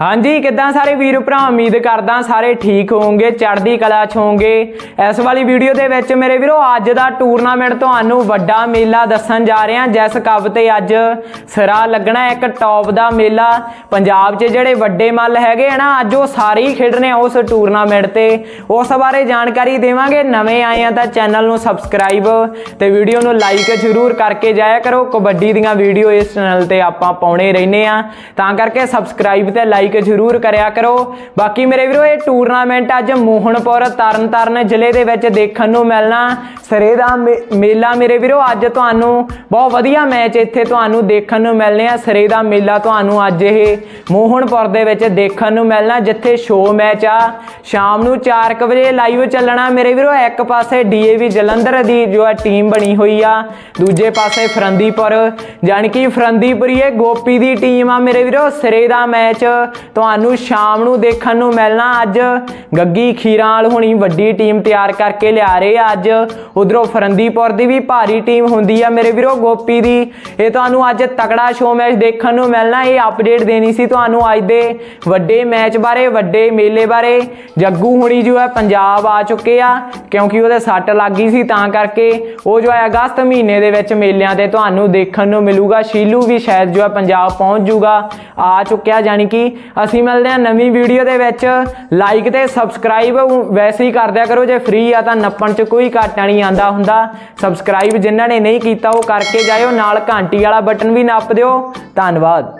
ਹਾਂਜੀ, ਕਿੱਦਾਂ ਸਾਰੇ ਵੀਰ ਭਰਾ? ਉਮੀਦ ਕਰਦਾ ਸਾਰੇ ਠੀਕ ਹੋਵੋਗੇ, ਚੜ੍ਹਦੀ ਕਲਾ 'ਚ ਹੋਵੋਗੇ। ਇਸ ਵਾਲੀ ਵੀਡੀਓ ਦੇ ਵਿੱਚ ਮੇਰੇ ਵੀਰੋ, ਅੱਜ ਦਾ ਟੂਰਨਾਮੈਂਟ ਤੁਹਾਨੂੰ ਵੱਡਾ ਮੇਲਾ ਦੱਸਣ ਜਾ ਰਹੇ। ਹਾਂ ਜਿਸ ਕੱਪ ਤੇ ਅੱਜ ਸਿਰਾ ਲੱਗਣਾ ਇੱਕ ਟੌਪ ਦਾ ਮੇਲਾ। ਪੰਜਾਬ 'ਚ ਜਿਹੜੇ ਵੱਡੇ ਮੱਲ ਹੈਗੇ ਆ ਨਾ, ਅੱਜ ਉਹ ਸਾਰੇ ਹੀ ਖੇਡਣੇ ਉਸ ਟੂਰਨਾਮੈਂਟ ਤੇ। ਉਸ ਬਾਰੇ ਜਾਣਕਾਰੀ ਦੇਵਾਂਗੇ। ਨਵੇਂ ਆਏ ਆ ਤਾਂ ਚੈਨਲ ਨੂੰ ਸਬਸਕ੍ਰਾਈਬ ਤੇ ਵੀਡੀਓ ਨੂੰ ਲਾਈਕ ਜ਼ਰੂਰ ਕਰਕੇ ਜਾਇਆ ਕਰੋ। ਕਬੱਡੀ ਦੀਆਂ ਵੀਡੀਓ ਇਸ ਚੈਨਲ ਤੇ ਆਪਾਂ ਪਾਉਣੇ ਰਹਿੰਦੇ ਆ। ਤਾਂ ਕਰਕੇ ਸਬਸਕ੍ਰਾਈਬ ਤੇ ਲਾਈਕ ਜ਼ਰੂਰ ਕਰਿਆ ਕਰੋ। ਬਾਕੀ ਮੇਰੇ ਵੀਰੋ, ਇਹ ਟੂਰਨਾਮੈਂਟ ਅੱਜ ਮੋਹਨਪੁਰ ਤਰਨਤਾਰਨ ਜ਼ਿਲ੍ਹੇ ਦੇ ਵਿੱਚ ਦੇਖਣ ਨੂੰ ਮਿਲਣਾ। ਸਰੇ ਦਾ ਮੇਲਾ ਮੇਰੇ ਵੀਰੋ, ਅੱਜ ਤੁਹਾਨੂੰ ਬਹੁਤ ਵਧੀਆ ਮੈਚ ਇੱਥੇ ਤੁਹਾਨੂੰ ਦੇਖਣ ਨੂੰ ਮਿਲਨੇ ਆ। ਸਰੇ ਦਾ ਮੇਲਾ ਤੁਹਾਨੂੰ ਅੱਜ ਇਹ ਮੋਹਨਪੁਰ ਦੇ ਵਿੱਚ ਦੇਖਣ ਨੂੰ ਮਿਲਣਾ, ਜਿੱਥੇ ਸ਼ੋਅ ਮੈਚ ਆ। ਸ਼ਾਮ ਨੂੰ 4:00 ਵਜੇ ਲਾਈਵ ਚੱਲਣਾ ਮੇਰੇ ਵੀਰੋ, ਇੱਕ ਪਾਸੇ ਡੀਏਵੀ ਜਲੰਧਰ ਦੀ ਜੋ ਆ ਟੀਮ ਬਣੀ ਹੋਈ ਆ, ਦੂਜੇ ਪਾਸੇ ਫਰੰਦੀਪੁਰ। ਜਾਣੀ ਕਿ ਫਰੰਦੀਪੁਰੀ ਇਹ ਗੋਪੀ ਦੀ ਟੀਮ ਆ ਮੇਰੇ ਵੀਰੋ, ਸਿਰੇ ਦਾ ਮੈਚ ਤੁਹਾਨੂੰ ਸ਼ਾਮ ਨੂੰ ਦੇਖਣ ਨੂੰ ਮਿਲਣਾ ਅੱਜ। ਗੱਗੀ ਖੀਰਾਲ ਹੁਣੀ ਵੱਡੀ ਟੀਮ ਤਿਆਰ ਕਰਕੇ ਲਿਆ ਰਹੇ ਆ ਅੱਜ। ਉਧਰੋਂ ਫਰੰਦੀਪੁਰ ਦੀ ਵੀ ਭਾਰੀ ਟੀਮ ਹੁੰਦੀ ਆ ਮੇਰੇ ਵੀਰੋ, ਗੋਪੀ ਦੀ। ਇਹ ਤੁਹਾਨੂੰ ਅੱਜ ਤਕੜਾ ਸ਼ੋ ਮੈਚ ਦੇਖਣ ਨੂੰ ਮਿਲਣਾ, ਇਹ ਅਪਡੇਟ ਦੇਣੀ ਸੀ ਤੁਹਾਨੂੰ ਅੱਜ ਦੇ ਵੱਡੇ ਮੈਚ ਬਾਰੇ, ਵੱਡੇ ਮੇਲੇ ਬਾਰੇ। ਜੱਗੂ ਹੁਣੀ ਜੋ ਹੈ ਪੰਜਾਬ ਆ ਚੁੱਕੇ ਆ, ਕਿਉਂਕਿ ਉਹਦੇ ਸੱਟ ਲੱਗ ਗਈ ਸੀ ਤਾਂ ਕਰਕੇ। ਉਹ ਜੋ ਹੈ ਅਗਸਤ ਮਹੀਨੇ ਦੇ ਵਿੱਚ ਮੇਲਿਆਂ ਤੇ ਤੁਹਾਨੂੰ ਦੇਖਣ ਨੂੰ ਮਿਲੂਗਾ। ਸ਼ੀਲੂ ਵੀ ਸ਼ਾਇਦ ਜੋ ਹੈ ਪੰਜਾਬ ਪਹੁੰਚ ਜੂਗਾ। ਆ ਚੁੱਕਿਆ ਜਾਨੀ ਕਿ ਅਸੀਂ ਮਿਲਦੇ ਹਾਂ ਨਵੀਂ ਵੀਡੀਓ ਦੇ ਵਿੱਚ। ਲਾਈਕ ਤੇ ਸਬਸਕ੍ਰਾਈਬ ਵੈਸੇ ਹੀ ਕਰ ਦਿਆ ਕਰੋ, ਜੇ ਫ੍ਰੀ ਆ ਤਾਂ ਨੱਪਣ ਚ ਕੋਈ ਘਾਟਾ ਨਹੀਂ ਆਂਦਾ ਹੁੰਦਾ। ਸਬਸਕ੍ਰਾਈਬ ਜਿਨ੍ਹਾਂ ਨੇ ਨਹੀਂ ਕੀਤਾ, ਉਹ ਕਰਕੇ ਜਾਇਓ, ਨਾਲ ਘੰਟੀ ਵਾਲਾ ਬਟਨ ਵੀ ਨੱਪ ਦਿਓ। ਧੰਨਵਾਦ।